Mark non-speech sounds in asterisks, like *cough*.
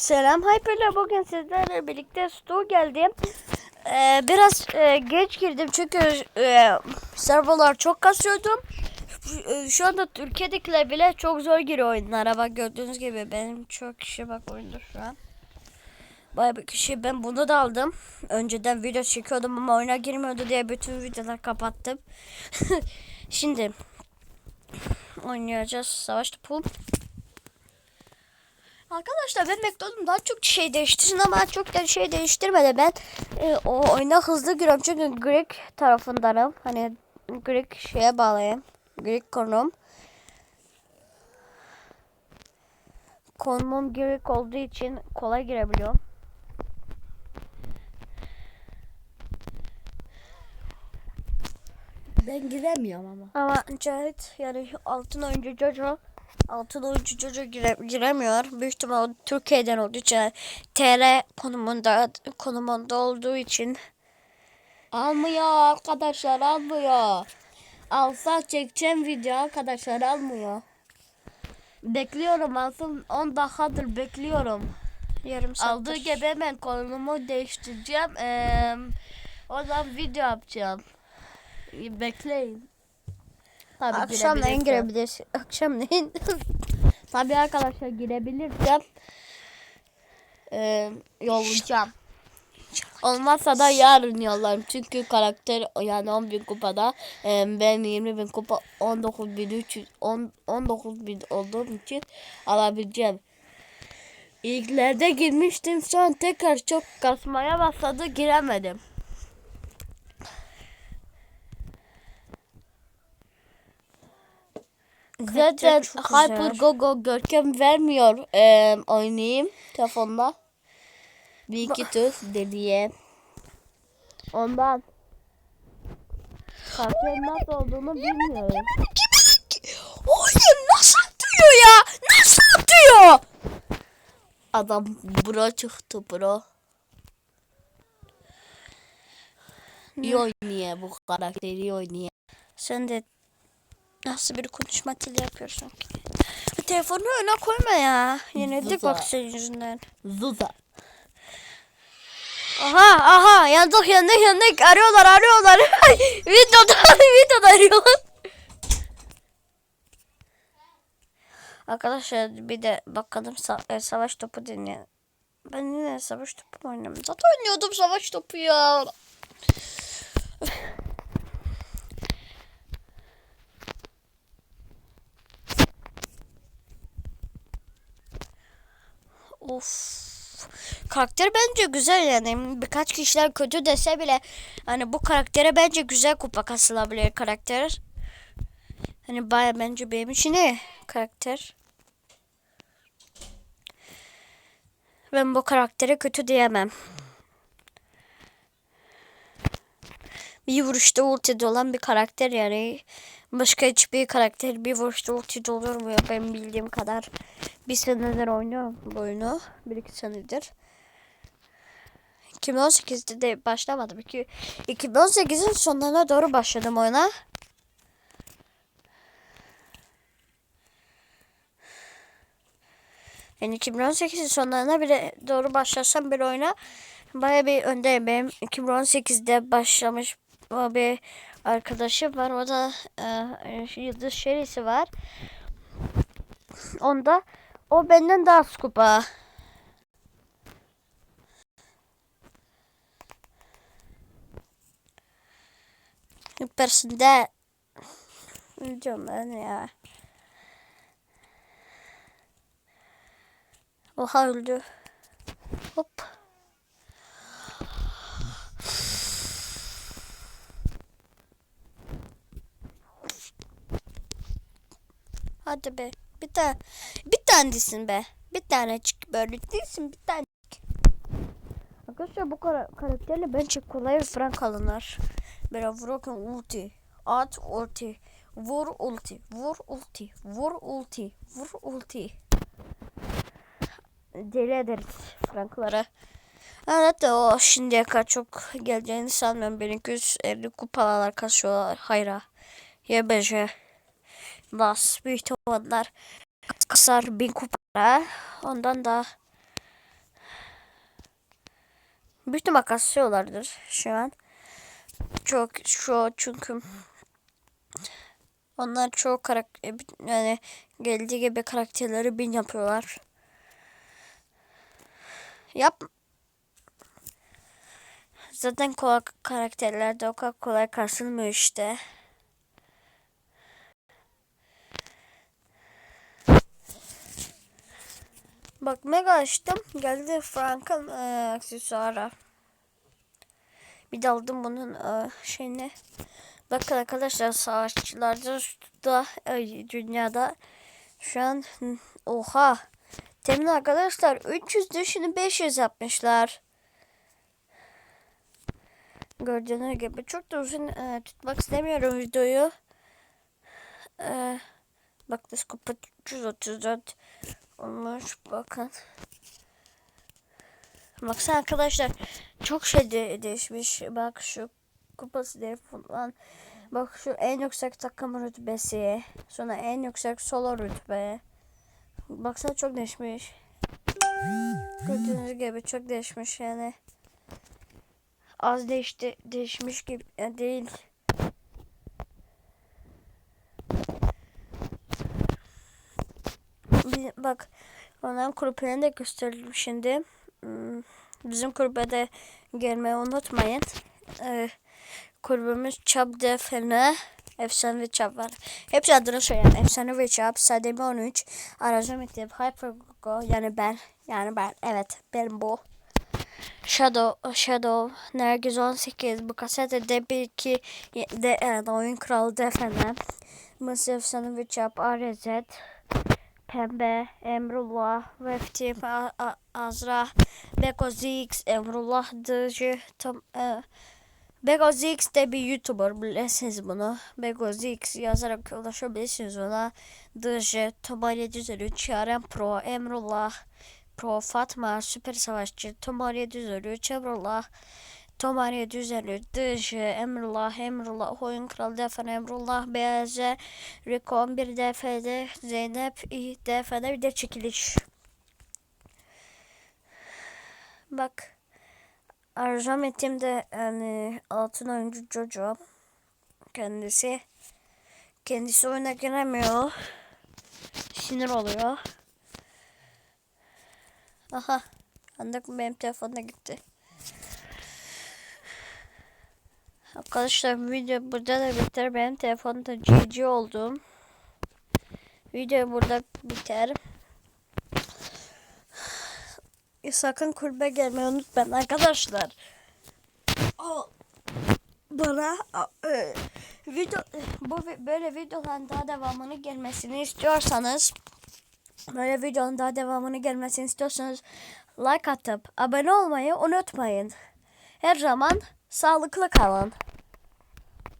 Selam Hyper'la bugün sizlerle birlikte Sto geldim. Ee, biraz e, geç girdim çünkü e, serverlar çok kasıyordum. E, Şu anda Türkiye'dekiler bile çok zor giriyor oyunlara. Bak gördüğünüz gibi benim çok kişi bak oyunda şu an. Bayağı bir kişi ben bunu da aldım. Önceden video çekiyordum ama oyuna girmiyordu diye bütün videoları kapattım. *laughs* Şimdi oynayacağız savaş topu. Arkadaşlar ben bekliyordum daha çok şey değiştirsin ama çok da şey değiştirmedi. Ben e, o oyuna hızlı giriyorum çünkü Greek tarafındanım. Hani Greek şeye bağlayayım. Greek konum. Konumum Greek olduğu için kolay girebiliyorum. Ben giremiyorum ama. Ama Cahit yani altın oyuncu Jojo altın oyuncu Jojo gire, giremiyor. Büyük ihtimal o Türkiye'den olduğu için TR konumunda konumunda olduğu için Almıyor arkadaşlar almıyor. Alsa çekeceğim video arkadaşlar almıyor. Bekliyorum alsın 10 dakikadır bekliyorum. yarım saat. Aldığı gibi hemen konumu değiştireceğim. Ee, oradan video yapacağım. Bekleyin. Tabii Akşamleyin girebilirsem. girebilir. *laughs* Akşamleyin. *laughs* Tabii arkadaşlar girebilirsem ee, yollayacağım. Olmazsa da yarın yollarım. Çünkü karakter yani 10 bin kupada e, ben 20 bin kupa 19 bin 300 10, 19 bin olduğum için alabileceğim. İlklerde girmiştim. Şu an tekrar çok kasmaya başladı. Giremedim. Zaten çok güzel. Hyper Gogo görkem vermiyor e, oynayayım telefonda. Bir iki tur deneyeyim. Ondan. Karakterin nasıl olduğunu bilmiyorum. Oyun nasıl atıyor ya? Nasıl atıyor? Adam bro çıktı bro. İyi oynuyor bu karakteri iyi oynuyor. Sen de nasıl bir konuşma dili yapıyorsun ki? Telefonu öne koyma ya. Yenildik bak senin yüzünden. Zuza. Aha aha yandık yandık yandık arıyorlar arıyorlar. videoda *laughs* videoda arıyorlar. Arkadaşlar bir de bakalım sa- e, savaş topu dinleyin. Ben yine savaş topu mu oynuyorum? Zaten oynuyordum savaş topu ya. Of. Karakter bence güzel yani. Birkaç kişiler kötü dese bile hani bu karaktere bence güzel kupa kasılabilir karakter. Hani baya bence benim için iyi karakter. Ben bu karaktere kötü diyemem. Bir vuruşta ulti olan bir karakter yani. Başka hiçbir karakter bir vuruşta ulti olur mu ya benim bildiğim kadar. Bir senedir oynuyorum bu oyunu. Bir iki senedir. 2018'de de başlamadım. İki- 2018'in sonlarına doğru başladım oyuna. Yani 2018'in sonlarına bile doğru başlasam bir oyuna baya bir öndeyim. Benim 2018'de başlamış bir arkadaşım var. O da e, Yıldız Şerisi var. Onda o benden daha az kupa. Süpersinde Diyorum ben ya. Oha öldü. Hadi be. Bir tane. Bir tanesin be. Bir tanecik böyle değilsin bir tane. Arkadaşlar bu kara karakterle bence kolay frank alınır. Böyle vururken ulti. At ulti. Vur ulti. Vur ulti. Vur ulti. Vur ulti. Deli ederiz franklara. Evet de o şimdiye kadar çok geleceğini sanmıyorum. 1250 kupalar kasıyorlar. Hayra. YBC. Las. Büyük ihtimaller kasar 1000 kupara. Ondan da Büyük ihtimal kasıyorlardır şu an. Çok şu çünkü onlar çok karakter yani geldiği gibi karakterleri bin yapıyorlar. Yap. Zaten kolay karakterlerde o kadar kolay kasılmıyor işte. Bak mega açtım. Geldi Frank'ın e, aksesuarı. Bir de aldım bunun e, şeyini. Bakın arkadaşlar savaşçılarda da e, dünyada şu an oha. Temin arkadaşlar 300 düşünü 500 yapmışlar. Gördüğünüz gibi çok da uzun e, tutmak istemiyorum videoyu. E, bak Discord 334 olmuş bakın. Baksana arkadaşlar çok şey de değişmiş. Bak şu kupası falan. Bak şu en yüksek takım rütbesi. Sonra en yüksek solo rütbe. Baksana çok değişmiş. Gördüğünüz gibi çok değişmiş yani. Az değişti, değişmiş gibi e, değil. Bir, bak onların kulüplerini de gösterelim şimdi. Hmm, Bizim kulübe gelmeyi unutmayın. Ee, kulübümüz Çap Defene Efsane ve Çap var. Hepsi adını söyleyeyim. Efsane ve Çap, Sademi 13, Arazometiv, Hypergo yani ben. Yani ben. Evet ben bu. Shadow, Shadow, Nergiz 18, bu kasete de bir iki de yani oyun kralı Defene. Mısır Efsane ve Çap, ARZ, Pembe, Emrullah, Vefti, A- A- Azra, Beko Zix, Emrullah, Dıcı, tam, e, Beko Zix de bir YouTuber bilirsiniz bunu. Beko Zix yazarak ulaşabilirsiniz ona. Dıcı, Tomar 753, Yaren Pro, Emrullah, Pro, Fatma, Süper Savaşçı, Tomar 753, Emrullah, Tomar 753, Dıcı, Emrullah, Emrullah, Oyun Kralı Defen, Emrullah, BZ, Rico 11 DF'de, Zeynep İ DF'de bir de çekiliş. Bak. Arjam ettiğim de yani altın oyuncu Jojo. Kendisi. Kendisi oyuna giremiyor. Sinir oluyor. Aha. Anlık benim telefonda gitti. Arkadaşlar video burada da biter. Benim telefonda GG oldum. Video burada biter. E, Sakın kulübe gelmeyi unutmayın arkadaşlar. O bana e, video bu böyle videoların daha devamını gelmesini istiyorsanız böyle videonun daha devamını gelmesini istiyorsanız like atıp abone olmayı unutmayın. Her zaman sağlıklı kalın.